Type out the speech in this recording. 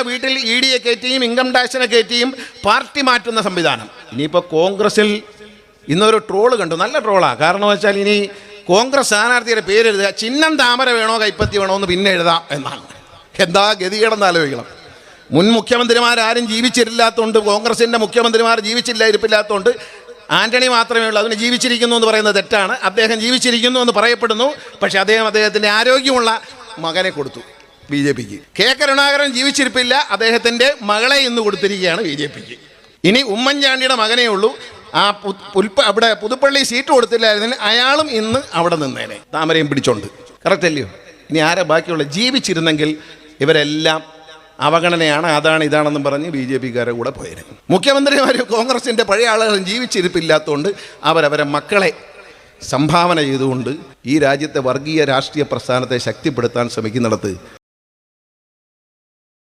അധികാരികളുടെ വീട്ടിൽ ഇ ഡിയെ കയറ്റിയും ഇൻകം ടാക്സിനെ കയറ്റിയും പാർട്ടി മാറ്റുന്ന സംവിധാനം. ഇനിയിപ്പോൾ കോൺഗ്രസിൽ ഇന്നൊരു ട്രോൾ കണ്ടു. നല്ല ട്രോളാണ് കാരണം വെച്ചാൽ ഇനി കോൺഗ്രസ് സ്ഥാനാർത്ഥിയുടെ പേര് എഴുതുക. ചിഹ്നം താമര വേണോ കൈപ്പത്തി വേണോ എന്ന് പിന്നെ എഴുതാം എന്നാണ്. എന്താ ഗതികേടെന്ന് ആലോചിക്കണം. മുൻ മുഖ്യമന്ത്രിമാരാരും ജീവിച്ചിരില്ലാത്തതുകൊണ്ട് കോൺഗ്രസിന്റെ മുഖ്യമന്ത്രിമാർ ജീവിച്ചില്ല ഇരിപ്പില്ലാത്തതുകൊണ്ട് ആന്റണി മാത്രമേ ഉള്ളൂ. അതിന് ജീവിച്ചിരിക്കുന്നു എന്ന് പറയുന്നത് തെറ്റാണ്. അദ്ദേഹം ജീവിച്ചിരിക്കുന്നു എന്ന് പറയപ്പെടുന്നു. പക്ഷേ അദ്ദേഹം അദ്ദേഹത്തിന്റെ ആരോഗ്യമുള്ള മകനെ കൊടുത്തു. ബി ജെ പിക്ക്. കെ കരുണാകരൻ ജീവിച്ചിരിപ്പില്ല അദ്ദേഹത്തിന്റെ മകളെ ഇന്ന് കൊടുത്തിരിക്കുകയാണ് ബി ജെ പിക്ക്. ഇനി ഉമ്മൻചാണ്ടിയുടെ മകനേ ഉള്ളൂ. ആ പുൽപ്പ അവിടെ പുതുപ്പള്ളി സീറ്റ് കൊടുത്തില്ലായിരുന്നു അയാളും ഇന്ന് അവിടെ നിന്നേനെ. താമരയും പിടിച്ചോണ്ട്. കറക്റ്റ് അല്ലയോ? ഇനി ആരെ ബാക്കിയുള്ള? ജീവിച്ചിരുന്നെങ്കിൽ ഇവരെല്ലാം അവഗണനയാണ്. അതാണ് ഇതാണെന്നും പറഞ്ഞ് ബി ജെ പിക്കാരെ കൂടെ പോയത് മുഖ്യമന്ത്രിമാർ കോൺഗ്രസിന്റെ പഴയ ആളുകളും ജീവിച്ചിരിപ്പില്ലാത്തതുകൊണ്ട് അവരവരെ മക്കളെ സംഭാവന ചെയ്തുകൊണ്ട് ഈ രാജ്യത്തെ വർഗീയ രാഷ്ട്രീയ പ്രസ്ഥാനത്തെ ശക്തിപ്പെടുത്താൻ ശ്രമിക്കുന്നിടത്ത്